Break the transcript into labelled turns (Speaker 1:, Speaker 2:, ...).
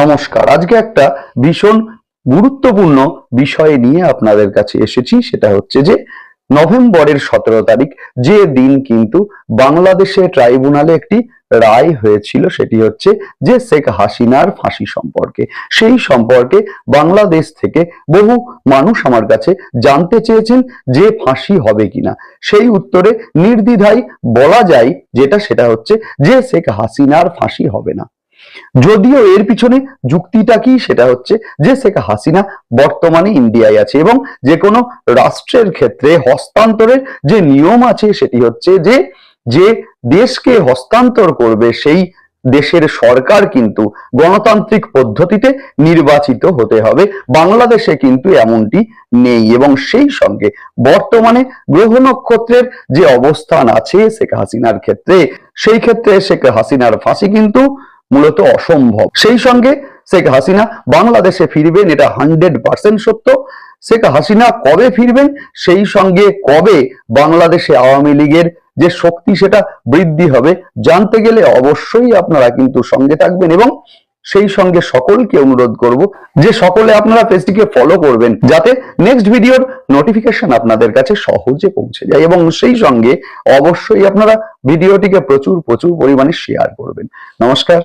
Speaker 1: নমস্কার। আজকে একটা ভীষণ গুরুত্বপূর্ণ বিষয় নিয়ে আপনাদের কাছে এসেছি, সেটা হচ্ছে যে নভেম্বরের সতেরো তারিখ, যে দিন কিন্তু বাংলাদেশে ট্রাইব্যুনালে একটি রায় হয়েছিল, সেটি হচ্ছে যে শেখ হাসিনার ফাঁসি সম্পর্কে। সেই সম্পর্কে বাংলাদেশ থেকে বহু মানুষ আমার কাছে জানতে চেয়েছেন যে ফাঁসি হবে কিনা। সেই উত্তরে নির্দ্বিধায় বলা যায় যেটা, সেটা হচ্ছে যে শেখ হাসিনার ফাঁসি হবে না। যদিও এর পিছনে যুক্তিটা কি, সেটা হচ্ছে যে শেখ হাসিনা বর্তমানে ইন্ডিয়ায় আছে এবং যে কোনো রাষ্ট্রের ক্ষেত্রে হস্তান্তরের যে নিয়ম আছে, সেটি হচ্ছে যে যে দেশকে হস্তান্তর করবে সেই দেশের সরকার কিন্তু গণতান্ত্রিক পদ্ধতিতে নির্বাচিত হতে হবে। বাংলাদেশে কিন্তু এমনটি নেই এবং সেই সঙ্গে বর্তমানে গ্রহ নক্ষত্রের যে অবস্থান আছে শেখ হাসিনার ক্ষেত্রে, সেই ক্ষেত্রে শেখ হাসিনার ফাঁসি কিন্তু মূলত অসম্ভব। সেই সঙ্গে শেখ হাসিনা বাংলাদেশে ফিরবেন, এটা হান্ড্রেড পার্সেন্ট সত্য। শেখ হাসিনা কবে ফিরবেন, সেই সঙ্গে কবে বাংলাদেশে আওয়ামী লীগের যে শক্তি সেটা বৃদ্ধি হবে, জানতে গেলে অবশ্যই আপনারা কিন্তু সঙ্গে থাকবেন এবং সেই সঙ্গে সকলকে অনুরোধ করব যে সকলে আপনারা পেজটিকে ফলো করবেন, যাতে নেক্সট ভিডিওর নোটিফিকেশন আপনাদের কাছে সহজে পৌঁছে যায় এবং সেই সঙ্গে অবশ্যই আপনারা ভিডিওটিকে প্রচুর প্রচুর পরিমাণে শেয়ার করবেন। নমস্কার।